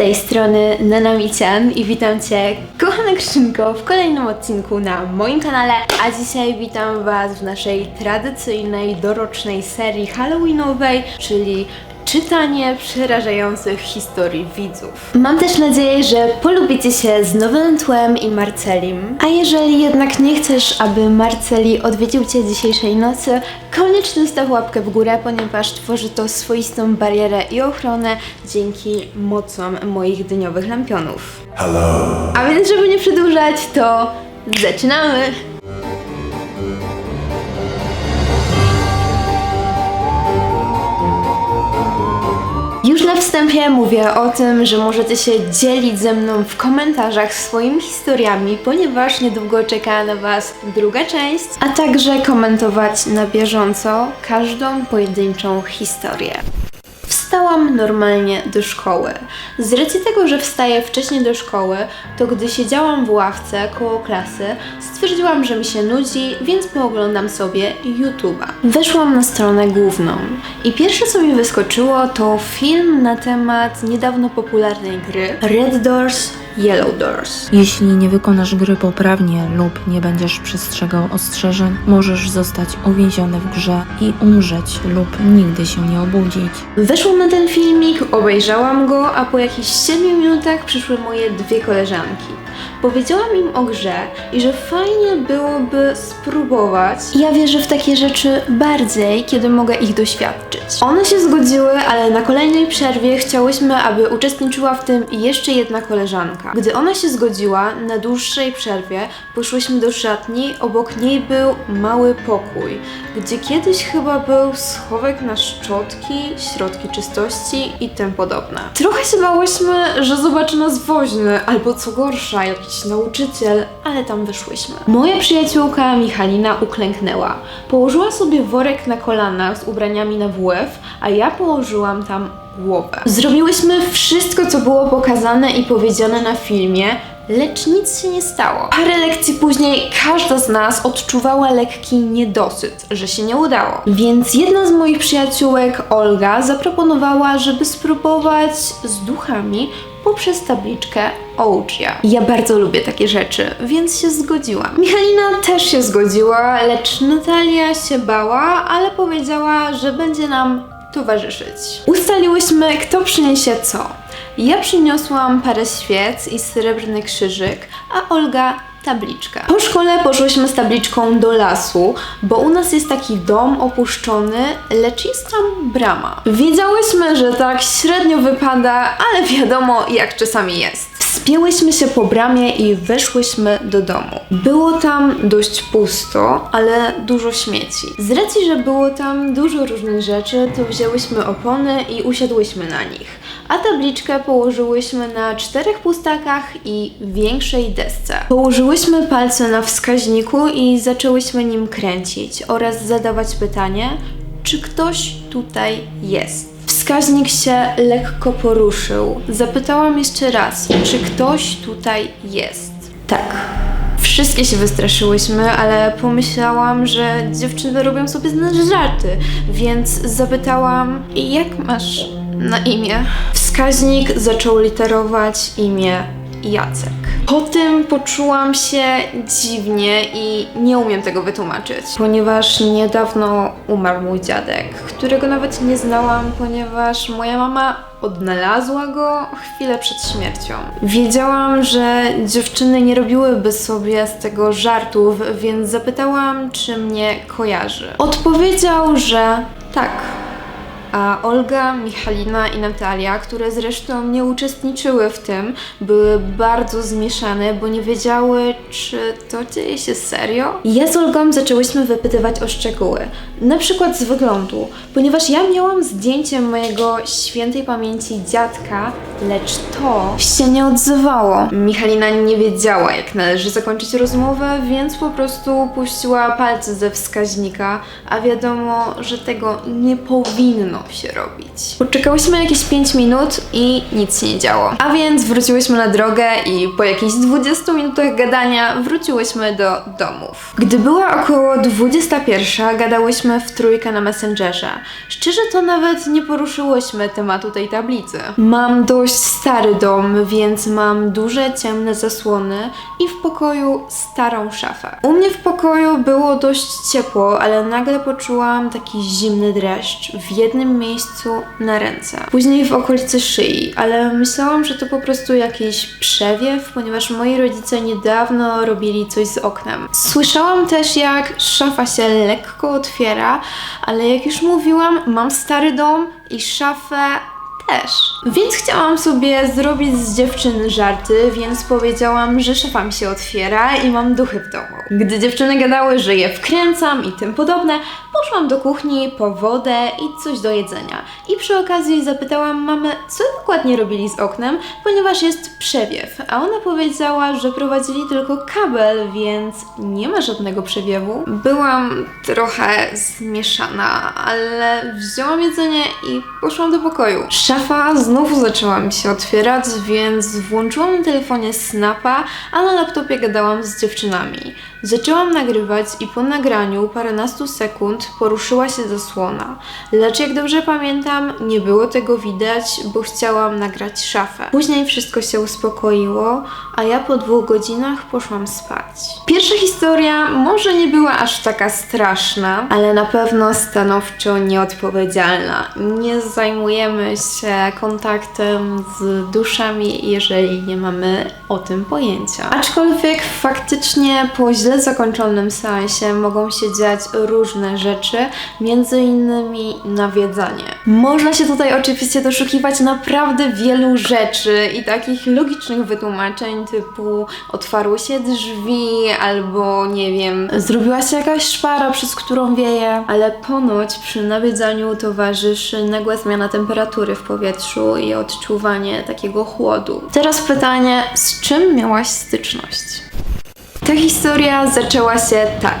tej strony Nanamician i witam Cię, kochana Krzynko, w kolejnym odcinku na moim kanale. A dzisiaj witam Was w naszej tradycyjnej, dorocznej serii halloweenowej, czyli czytanie przerażających historii widzów. Mam też nadzieję, że polubicie się z Nowym Tłem i Marcelim. A jeżeli jednak nie chcesz, aby Marceli odwiedził Cię dzisiejszej nocy, koniecznie zostaw łapkę w górę, ponieważ tworzy to swoistą barierę i ochronę dzięki mocom moich dyniowych lampionów. Hello. A więc, żeby nie przedłużać, to zaczynamy! Już na wstępie mówię o tym, że możecie się dzielić ze mną w komentarzach swoimi historiami, ponieważ niedługo czeka na Was druga część, a także komentować na bieżąco każdą pojedynczą historię. Wstałam normalnie do szkoły. Z racji tego, że wstaję wcześniej do szkoły, to gdy siedziałam w ławce koło klasy, stwierdziłam, że mi się nudzi, więc pooglądam sobie YouTube'a. Weszłam na stronę główną i pierwsze co mi wyskoczyło to film na temat niedawno popularnej gry Red Doors, Yellow Doors. Jeśli nie wykonasz gry poprawnie lub nie będziesz przestrzegał ostrzeżeń, możesz zostać uwięziony w grze i umrzeć lub nigdy się nie obudzić. Weszłam na ten filmik, obejrzałam go, a po jakichś 7 minutach przyszły moje dwie koleżanki. Powiedziałam im o grze i że fajnie byłoby spróbować. Ja wierzę w takie rzeczy bardziej, kiedy mogę ich doświadczyć. One się zgodziły, ale na kolejnej przerwie chciałyśmy, aby uczestniczyła w tym jeszcze jedna koleżanka. Gdy ona się zgodziła, na dłuższej przerwie poszłyśmy do szatni, obok niej był mały pokój, gdzie kiedyś chyba był schowek na szczotki, środki czystości i tym podobne. Trochę się bałyśmy, że zobaczy nas woźny, albo co gorsza, jakiś nauczyciel, ale tam wyszłyśmy. Moja przyjaciółka Michalina uklęknęła. Położyła sobie worek na kolanach z ubraniami na WF, a ja położyłam tam głowę. Zrobiłyśmy wszystko, co było pokazane i powiedziane na filmie, lecz nic się nie stało. Parę lekcji później każda z nas odczuwała lekki niedosyt, że się nie udało. Więc jedna z moich przyjaciółek, Olga, zaproponowała, żeby spróbować z duchami poprzez tabliczkę Ouija. Ja bardzo lubię takie rzeczy, więc się zgodziłam. Michalina też się zgodziła, lecz Natalia się bała, ale powiedziała, że będzie nam towarzyszyć. Ustaliłyśmy, kto przyniesie co. Ja przyniosłam parę świec i srebrny krzyżyk, a Olga tabliczkę. Po szkole poszłyśmy z tabliczką do lasu, bo u nas jest taki dom opuszczony, lecz jest tam brama. Wiedziałyśmy, że tak średnio wypada, ale wiadomo jak czasami jest. Wspięłyśmy się po bramie i weszłyśmy do domu. Było tam dość pusto, ale dużo śmieci. Z racji, że było tam dużo różnych rzeczy, to wzięłyśmy opony i usiadłyśmy na nich. A tabliczkę położyłyśmy na czterech pustakach i większej desce. Położyłyśmy palce na wskaźniku i zaczęłyśmy nim kręcić oraz zadawać pytanie, czy ktoś tutaj jest. Wskaźnik się lekko poruszył. Zapytałam jeszcze raz, czy ktoś tutaj jest. Tak. Wszystkie się wystraszyłyśmy, ale pomyślałam, że dziewczyny robią sobie z nas żarty, więc zapytałam, jak masz na imię? Wskaźnik zaczął literować imię Jacek. Po tym poczułam się dziwnie i nie umiem tego wytłumaczyć, ponieważ niedawno umarł mój dziadek, którego nawet nie znałam, ponieważ moja mama odnalazła go chwilę przed śmiercią. Wiedziałam, że dziewczyny nie robiłyby sobie z tego żartów, więc zapytałam, czy mnie kojarzy. Odpowiedział, że tak. A Olga, Michalina i Natalia, które zresztą nie uczestniczyły w tym, były bardzo zmieszane, bo nie wiedziały, czy to dzieje się serio. Ja z Olgą zaczęłyśmy wypytywać o szczegóły, na przykład z wyglądu, ponieważ ja miałam zdjęcie mojego świętej pamięci dziadka, lecz to się nie odzywało. Michalina nie wiedziała, jak należy zakończyć rozmowę, więc po prostu puściła palce ze wskaźnika, a wiadomo, że tego nie powinno się robić. Poczekałyśmy jakieś 5 minut i nic się nie działo. A więc wróciłyśmy na drogę i po jakichś 20 minutach gadania wróciłyśmy do domów. Gdy była około 21, gadałyśmy w trójkę na Messengerze. Szczerze to nawet nie poruszyłyśmy tematu tej tablicy. Mam dość stary dom, więc mam duże ciemne zasłony i w pokoju starą szafę. U mnie w pokoju było dość ciepło, ale nagle poczułam taki zimny dreszcz w jednym miejscu na ręce. Później w okolicy szyi, ale myślałam, że to po prostu jakiś przewiew, ponieważ moi rodzice niedawno robili coś z oknem. Słyszałam też, jak szafa się lekko otwiera, ale jak już mówiłam, mam stary dom i szafę też. Więc chciałam sobie zrobić z dziewczyn żarty, więc powiedziałam, że szafa mi się otwiera i mam duchy w domu. Gdy dziewczyny gadały, że je wkręcam i tym podobne, poszłam do kuchni po wodę i coś do jedzenia. I przy okazji zapytałam mamę, co dokładnie robili z oknem, ponieważ jest przewiew. A ona powiedziała, że prowadzili tylko kabel, więc nie ma żadnego przewiewu. Byłam trochę zmieszana, ale wzięłam jedzenie i poszłam do pokoju. Szafa znowu zaczęła mi się otwierać, więc włączyłam na telefonie Snapa, a na laptopie gadałam z dziewczynami. Zaczęłam nagrywać i po nagraniu paręnastu sekund poruszyła się zasłona. Lecz jak dobrze pamiętam, nie było tego widać, bo chciałam nagrać szafę. Później wszystko się uspokoiło, a ja po dwóch godzinach poszłam spać. Pierwsza historia może nie była aż taka straszna, ale na pewno stanowczo nieodpowiedzialna. Nie zajmujemy się kontaktem z duszami, jeżeli nie mamy o tym pojęcia. Aczkolwiek faktycznie po źle zakończonym seansie mogą się dziać różne rzeczy, między innymi nawiedzanie. Można się tutaj oczywiście doszukiwać naprawdę wielu rzeczy i takich logicznych wytłumaczeń typu otwarły się drzwi albo nie wiem, zrobiła się jakaś szpara, przez którą wieje, ale ponoć przy nawiedzaniu towarzyszy nagła zmiana temperatury w powietrzu i odczuwanie takiego chłodu. Teraz pytanie, z czym miałaś styczność? Ta historia zaczęła się tak.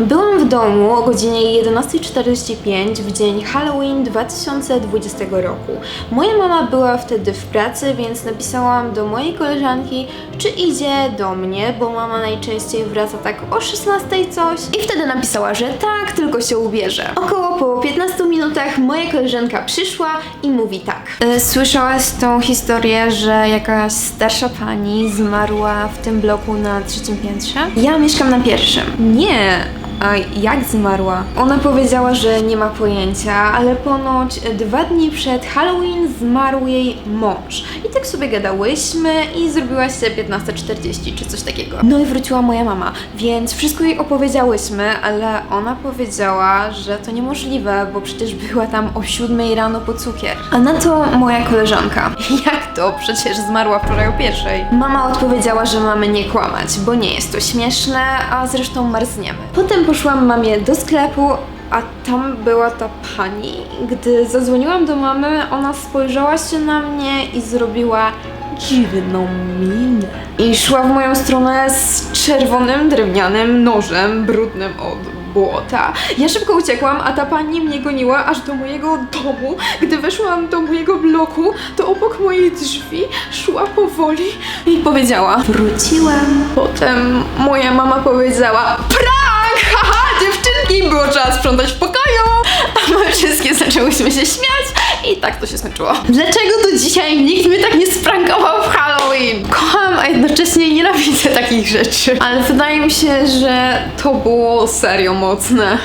Byłam w domu o godzinie 11.45 w dzień Halloween 2020 roku. Moja mama była wtedy w pracy, więc napisałam do mojej koleżanki, czy idzie do mnie, bo mama najczęściej wraca tak o 16.00 coś. I wtedy napisała, że tak, tylko się ubierze. Około po 15 minutach moja koleżanka przyszła i mówi tak. E, Słyszałaś tą historię, że jakaś starsza pani zmarła w tym bloku na trzecim piętrze? Ja mieszkam na pierwszym. Nie, a jak zmarła? Ona powiedziała, że nie ma pojęcia, ale ponoć dwa dni przed Halloween zmarł jej mąż. I tak sobie gadałyśmy i zrobiła się 15.40 czy coś takiego. No i wróciła moja mama, więc wszystko jej opowiedziałyśmy, ale ona powiedziała, że to niemożliwe, bo przecież była tam o 7 rano po cukier. A na to moja koleżanka. Jak to? Przecież zmarła wczoraj o pierwszej. Mama odpowiedziała, że mamy nie kłamać, bo nie jest to śmieszne, a zresztą marzniemy. Potem poszłam mamie do sklepu, a tam była ta pani. Gdy zadzwoniłam do mamy, ona spojrzała się na mnie i zrobiła dziwną minę. I szła w moją stronę z czerwonym drewnianym nożem, brudnym od błota. Ja szybko uciekłam, a ta pani mnie goniła aż do mojego domu. Gdy weszłam do mojego bloku, to obok mojej drzwi szła powoli i powiedziała Wróciłam. Potem moja mama powiedziała Prank! Dziewczynki! Było trzeba sprzątać w pokoju! A my wszystkie zaczęłyśmy się śmiać i tak to się skończyło. Dlaczego do dzisiaj nikt mnie tak nie sprankował w Halloween? Kocham, a jednocześnie nienawidzę takich rzeczy. Ale wydaje mi się, że to było serio mocne.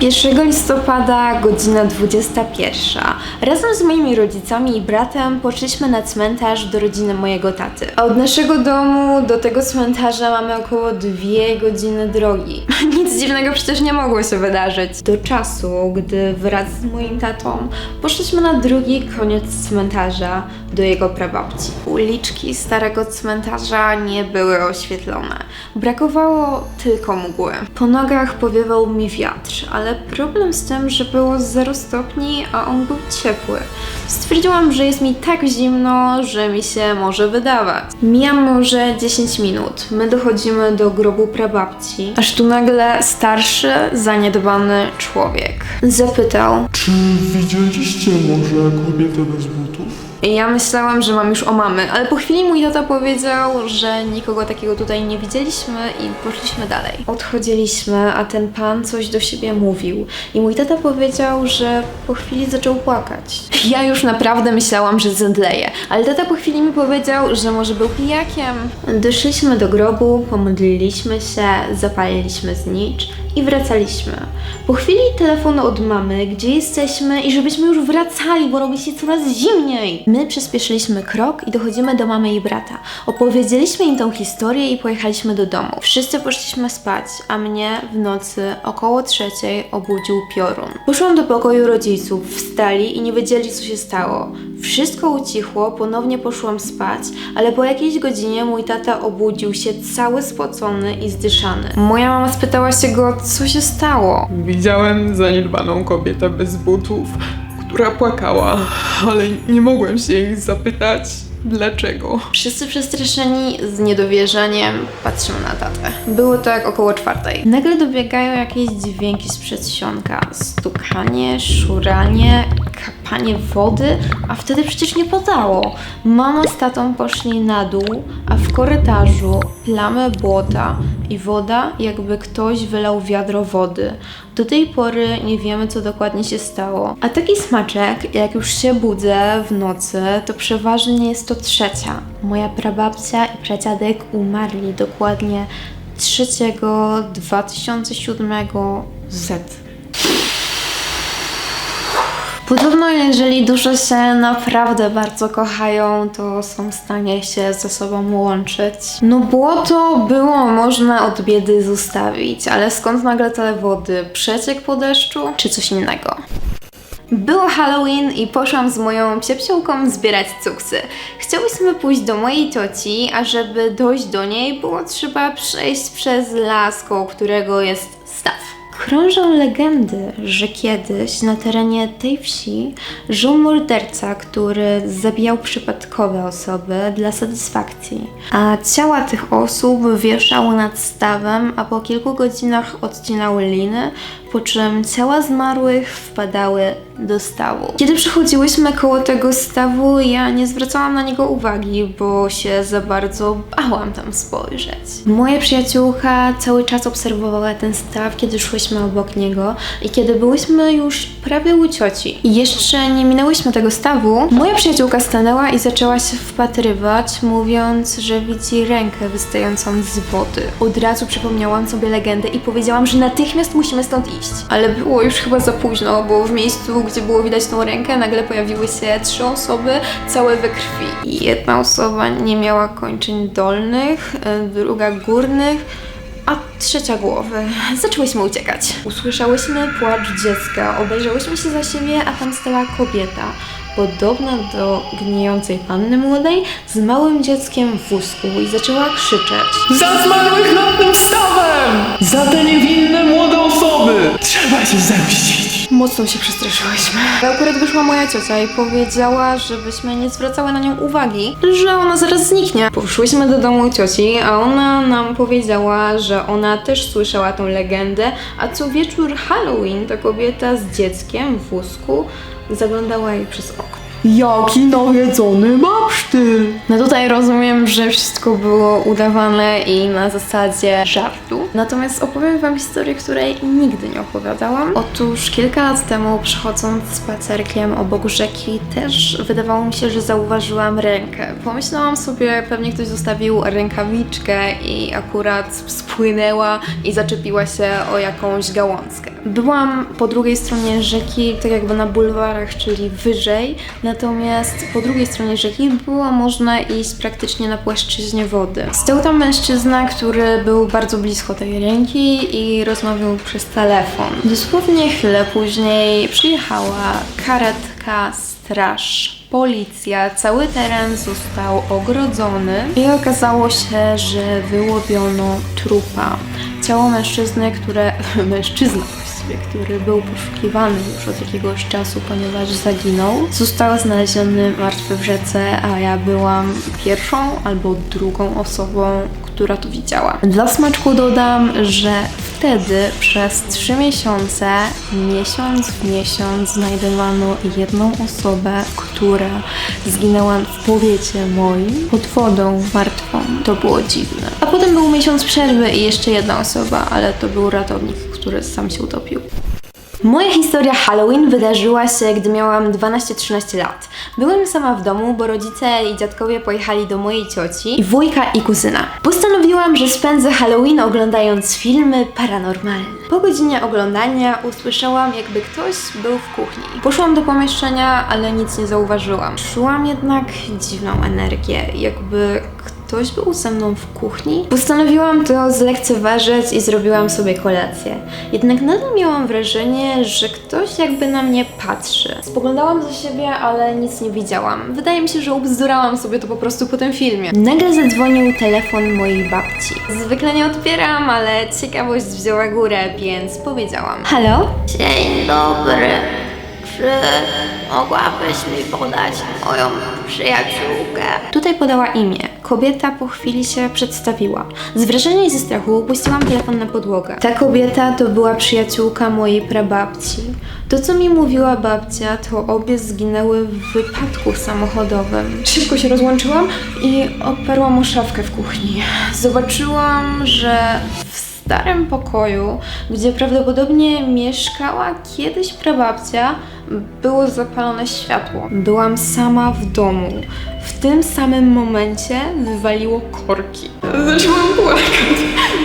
1 listopada, godzina 21. Razem z moimi rodzicami i bratem poszliśmy na cmentarz do rodziny mojego taty. A od naszego domu do tego cmentarza mamy około dwie godziny drogi. Nic dziwnego przecież nie mogło się wydarzyć. Do czasu, gdy wraz z moim tatą poszliśmy na drugi koniec cmentarza do jego prababci. Uliczki starego cmentarza nie były oświetlone. Brakowało tylko mgły. Po nogach powiewał mi wiatr, ale ale problem z tym, że było 0 stopni, a on był ciepły. Stwierdziłam, że jest mi tak zimno, że mi się może wydawać. Mija może 10 minut. My dochodzimy do grobu prababci, aż tu nagle starszy, zaniedbany człowiek zapytał: Czy widzieliście może kobietę bez butów? I Ja myślałam, że mam już o mamy, ale po chwili mój tata powiedział, że nikogo takiego tutaj nie widzieliśmy i poszliśmy dalej. Odchodziliśmy, a ten pan coś do siebie mówił. I mój tata powiedział, że po chwili zaczął płakać. Ja już naprawdę myślałam, że zemdleję, ale tata po chwili mi powiedział, że może był pijakiem. Doszliśmy do grobu, pomodliliśmy się, zapaliliśmy znicz i wracaliśmy. Po chwili telefon od mamy, gdzie jesteśmy i żebyśmy już wracali, bo robi się coraz zimniej. My przyspieszyliśmy krok i dochodzimy do mamy i brata. Opowiedzieliśmy im tą historię i pojechaliśmy do domu. Wszyscy poszliśmy spać, a mnie w nocy około trzeciej obudził piorun. Poszłam do pokoju rodziców, wstali i nie wiedzieli co się stało. Wszystko ucichło, ponownie poszłam spać, ale po jakiejś godzinie mój tata obudził się cały spocony i zdyszany. Moja mama spytała się go, co się stało. Widziałem zaniedbaną kobietę bez butów, która płakała, ale nie mogłem się jej zapytać dlaczego. Wszyscy przestraszeni z niedowierzaniem patrzymy na tatę. Było tak około czwartej. Nagle dobiegają jakieś dźwięki z przedsionka. Stukanie, szuranie, kapanie wody, a wtedy przecież nie padało. Mama z tatą poszli na dół, a w korytarzu plamy błota i woda, jakby ktoś wylał wiadro wody. Do tej pory nie wiemy, co dokładnie się stało. A taki smaczek, jak już się budzę w nocy, to przeważnie jest to trzecia. Moja prababcia i pradziadek umarli dokładnie 3 2007 Z. Podobno, jeżeli dusze się naprawdę bardzo kochają, to są w stanie się ze sobą łączyć. No błoto było można od biedy zostawić, ale skąd nagle tyle wody? Przeciek po deszczu? Czy coś innego? Było Halloween i poszłam z moją psiepsiołką zbierać cuksy. Chciałyśmy pójść do mojej cioci, a żeby dojść do niej było trzeba przejść przez las, koło którego jest. Krążą legendy, że kiedyś na terenie tej wsi żył morderca, który zabijał przypadkowe osoby dla satysfakcji, a ciała tych osób wieszał nad stawem, a po kilku godzinach odcinały liny, po czym ciała zmarłych wpadały do stawu. Kiedy przechodziłyśmy koło tego stawu, ja nie zwracałam na niego uwagi, bo się za bardzo bałam tam spojrzeć. Moja przyjaciółka cały czas obserwowała ten staw, kiedy szłyśmy obok niego i kiedy byłyśmy już prawie u cioci i jeszcze nie minęłyśmy tego stawu, moja przyjaciółka stanęła i zaczęła się wpatrywać, mówiąc, że widzi rękę wystającą z wody. Od razu przypomniałam sobie legendę i powiedziałam, że natychmiast musimy stąd iść. Ale było już chyba za późno, bo w miejscu, gdzie było widać tą rękę, nagle pojawiły się trzy osoby, całe we krwi. Jedna osoba nie miała kończyn dolnych, e, druga górnych, a trzecia głowy. Zaczęłyśmy uciekać. Usłyszałyśmy płacz dziecka, obejrzałyśmy się za siebie, a tam stała kobieta. Podobna do gnijącej panny młodej, z małym dzieckiem w wózku i zaczęła krzyczeć. Za zmarłych nad tym stawem! Za te niewinne młode osoby! Trzeba się zemścić! Mocno się przestraszyłyśmy. Akurat wyszła moja ciocia i powiedziała, żebyśmy nie zwracały na nią uwagi, że ona zaraz zniknie. Poszłyśmy do domu cioci, a ona nam powiedziała, że ona też słyszała tą legendę, a co wieczór Halloween ta kobieta z dzieckiem w wózku zaglądała jej przez okno. Jaki nawiedzony babsztyl! No tutaj rozumiem, że wszystko było udawane i na zasadzie żartu. Natomiast opowiem Wam historię, której nigdy nie opowiadałam. Otóż kilka lat temu, przechodząc spacerkiem obok rzeki, też wydawało mi się, że zauważyłam rękę. Pomyślałam sobie, pewnie ktoś zostawił rękawiczkę i akurat spłynęła i zaczepiła się o jakąś gałązkę. Byłam po drugiej stronie rzeki, tak jakby na bulwarach, czyli wyżej, natomiast po drugiej stronie rzeki było można iść praktycznie na płaszczyźnie wody. Stał tam mężczyzna, który był bardzo blisko tej ręki i rozmawiał przez telefon. Dosłownie chwilę później przyjechała karetka, straż, policja, cały teren został ogrodzony i okazało się, że wyłowiono trupa. Ciało mężczyzny, które... mężczyzna który był poszukiwany już od jakiegoś czasu, ponieważ zaginął, został znaleziony martwy w rzece, a ja byłam pierwszą albo drugą osobą, która to widziała. Dla smaczku dodam, że wtedy przez trzy miesiące, miesiąc w miesiąc, znajdowano jedną osobę, która zginęła w powiecie moim pod wodą martwą. To było dziwne. A potem był miesiąc przerwy i jeszcze jedna osoba, ale to był ratownik, który sam się utopił. Moja historia Halloween wydarzyła się, gdy miałam 12-13 lat. Byłem sama w domu, bo rodzice i dziadkowie pojechali do mojej cioci, i wujka i kuzyna. Postanowiłam, że spędzę Halloween oglądając filmy paranormalne. Po godzinie oglądania usłyszałam, jakby ktoś był w kuchni. Poszłam do pomieszczenia, ale nic nie zauważyłam. Czułam jednak dziwną energię, jakby ktoś był ze mną w kuchni. Postanowiłam to zlekceważyć i zrobiłam sobie kolację. Jednak nadal miałam wrażenie, że ktoś jakby na mnie patrzy. Spoglądałam za siebie, ale nic nie widziałam. Wydaje mi się, że ubzdurałam sobie to po prostu po tym filmie. Nagle zadzwonił telefon mojej babci. Zwykle nie odbieram, ale ciekawość wzięła górę, więc powiedziałam. Halo? Dzień dobry. Czy mogłabyś mi podać moją przyjaciółkę? Tutaj podała imię. Kobieta po chwili się przedstawiła. Z wrażenia i ze strachu upuściłam telefon na podłogę. Ta kobieta to była przyjaciółka mojej prababci. To, co mi mówiła babcia, to obie zginęły w wypadku samochodowym. Szybko się rozłączyłam i oparłam o szafkę w kuchni. Zobaczyłam, że starym pokoju, gdzie prawdopodobnie mieszkała kiedyś prababcia, było zapalone światło. Byłam sama w domu. W tym samym momencie wywaliło korki. Zaczęłam płakać.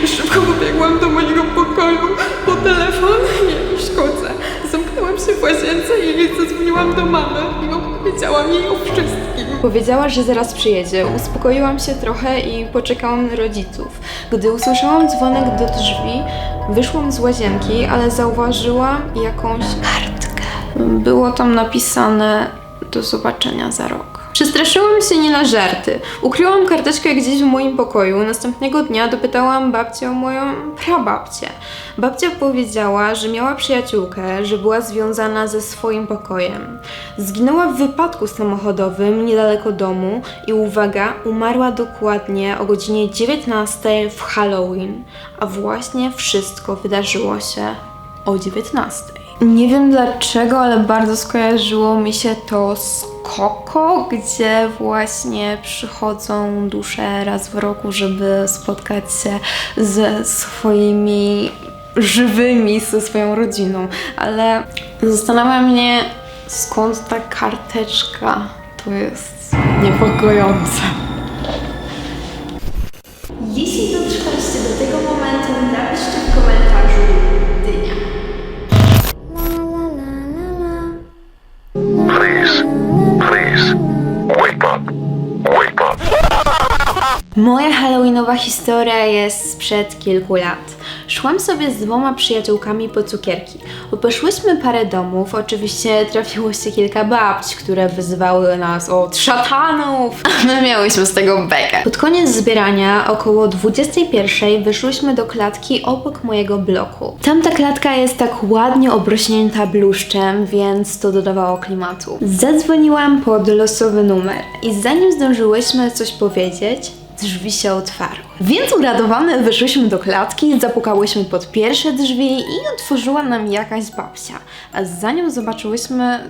Szybko pobiegłam do mojego pokoju po telefon i szkodzę. Zamknęłam się w łazience i zadzwoniłam do mamy i opowiedziałam jej o wszystkim. Powiedziała, że zaraz przyjedzie. Uspokoiłam się trochę i poczekałam na rodziców. Gdy usłyszałam dzwonek do drzwi, wyszłam z łazienki, ale zauważyłam jakąś kartkę. Było tam napisane do zobaczenia za rok. Przestraszyłam się nie na żarty. Ukryłam karteczkę gdzieś w moim pokoju. Następnego dnia dopytałam babcię o moją prababcię. Babcia powiedziała, że miała przyjaciółkę, że była związana ze swoim pokojem. Zginęła w wypadku samochodowym niedaleko domu i uwaga, umarła dokładnie o godzinie 19 w Halloween. A właśnie wszystko wydarzyło się o 19. Nie wiem dlaczego, ale bardzo skojarzyło mi się to z Koko, gdzie właśnie przychodzą dusze raz w roku, żeby spotkać się ze swoimi żywymi, ze swoją rodziną. Ale zastanawia mnie, skąd ta karteczka. To jest niepokojące. Jeśli Moja halloweenowa historia jest sprzed kilku lat. Szłam sobie z dwoma przyjaciółkami po cukierki. Obeszłyśmy parę domów, oczywiście trafiło się kilka babci, które wyzywały nas od szatanów. A my miałyśmy z tego bekę. Pod koniec zbierania, około 21 wyszłyśmy do klatki obok mojego bloku. Tamta klatka jest tak ładnie obrośnięta bluszczem, więc to dodawało klimatu. Zadzwoniłam pod losowy numer i zanim zdążyłyśmy coś powiedzieć, drzwi się otwarły. Więc uradowane wyszłyśmy do klatki, zapukałyśmy pod pierwsze drzwi i otworzyła nam jakaś babcia. A za nią zobaczyłyśmy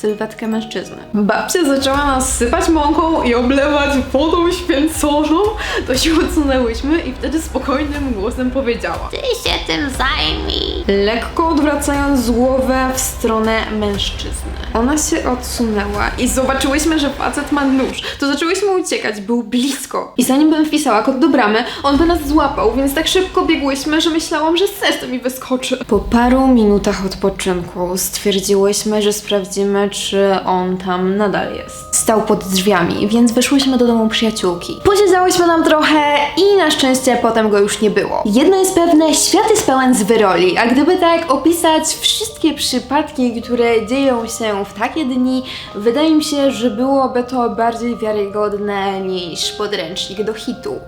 sylwetkę mężczyzny. Babcia zaczęła nas sypać mąką i oblewać wodą święconą. To się odsunęłyśmy i wtedy spokojnym głosem powiedziała. Ty się tym zajmij. Lekko odwracając głowę w stronę mężczyzny. Ona się odsunęła i zobaczyłyśmy, że facet ma nóż. To zaczęłyśmy uciekać, był blisko. I zanim bym wpisała kod do bramy, on by nas złapał, więc tak szybko biegłyśmy, że myślałam, że serce mi wyskoczy. Po paru minutach odpoczynku stwierdziłyśmy, że sprawdzimy, czy on tam nadal jest. Stał pod drzwiami, więc wyszłyśmy do domu przyjaciółki. Posiedziałyśmy tam trochę i na szczęście potem go już nie było. Jedno jest pewne, świat jest pełen zwyroli, a gdyby tak opisać wszystkie przypadki, które dzieją się w takie dni, wydaje mi się, że byłoby to bardziej wiarygodne niż podręcznik do hitu.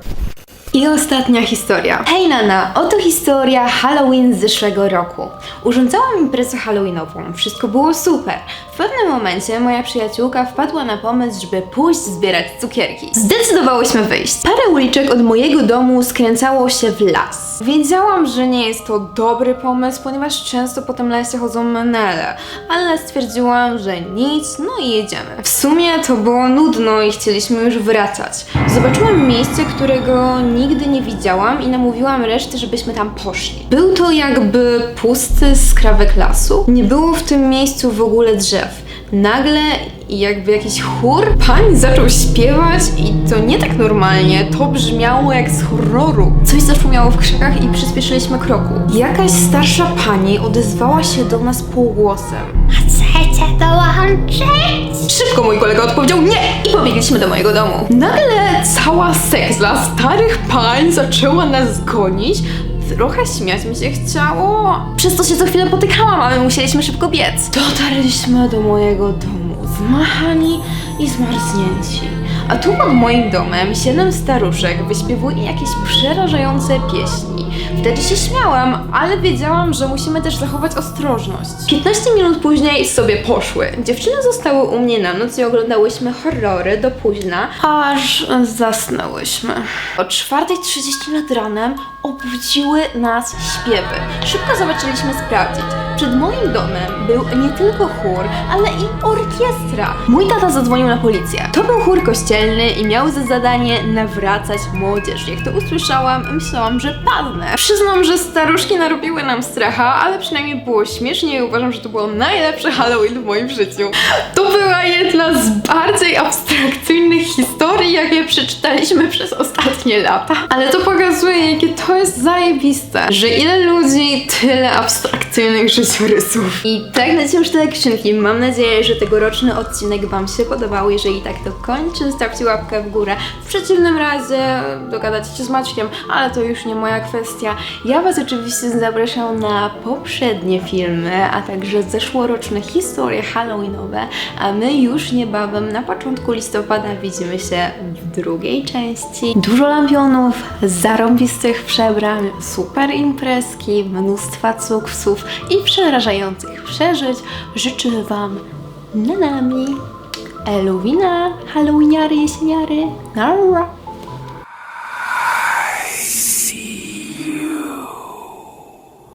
I ostatnia historia. Hej Nana, oto historia Halloween z zeszłego roku. Urządzałam imprezę Halloweenową, wszystko było super. W pewnym momencie moja przyjaciółka wpadła na pomysł, żeby pójść zbierać cukierki. Zdecydowałyśmy wyjść. Parę uliczek od mojego domu skręcało się w las. Wiedziałam, że nie jest to dobry pomysł, ponieważ często po tym lesie chodzą menele, ale stwierdziłam, że nic, no i jedziemy. W sumie to było nudno i chcieliśmy już wracać. Zobaczyłam miejsce, którego nigdy nie widziałam i namówiłam resztę, żebyśmy tam poszli. Był to jakby pusty skrawek lasu. Nie było w tym miejscu w ogóle drzew. Nagle jakby jakiś chór pań zaczął śpiewać i to nie tak normalnie, to brzmiało jak z horroru. Coś zaszumiało w krzakach i przyspieszyliśmy kroku. Jakaś starsza pani odezwała się do nas półgłosem. Chcecie dołączyć? Szybko mój kolega odpowiedział nie i pobiegliśmy do mojego domu. Nagle cała seksla starych pań zaczęła nas gonić. Trochę śmiać mi się chciało. Przez to się co chwilę potykałam, a my musieliśmy szybko biec. Dotarliśmy do mojego domu, zmachani i zmarznięci. A tu pod moim domem siedem staruszek wyśpiewuje jakieś przerażające pieśni. Wtedy się śmiałam, ale wiedziałam, że musimy też zachować ostrożność. 15 minut później sobie poszły. Dziewczyny zostały u mnie na noc i oglądałyśmy horrory do późna, aż zasnęłyśmy. O 4.30 nad ranem obudziły nas śpiewy. Szybko zobaczyliśmy sprawdzić. Przed moim domem był nie tylko chór, ale i orkiestra. Mój tata zadzwonił na policję. To był chór kościelny i miał za zadanie nawracać młodzież. Jak to usłyszałam, myślałam, że padnę. Przyznam, że staruszki narobiły nam stracha, ale przynajmniej było śmiesznie i uważam, że to było najlepsze Halloween w moim życiu. To była jedna z bardziej abstrakcyjnych historii, jakie przeczytaliśmy przez ostatnie lata. Ale to pokazuje, jakie to jest zajebiste, że ile ludzi, tyle abstrakcyjnych życiorysów. I tak lecią już te skrzynki. Mam nadzieję, że tegoroczny odcinek Wam się podobał. Jeżeli tak, to kończę, stawcie łapkę w górę. W przeciwnym razie dogadacie się z Maćkiem, ale to już nie moja kwestia. Ja Was oczywiście zapraszam na poprzednie filmy, a także zeszłoroczne historie halloweenowe, a my już niebawem na początku listopada widzimy się w drugiej części. Dużo lampionów, zarąbistych przebrań, super imprezki, mnóstwa cuksów i przerażających przeżyć. Życzę Wam nanami, Eluwina, Halloweeniary, jesieniary, narra.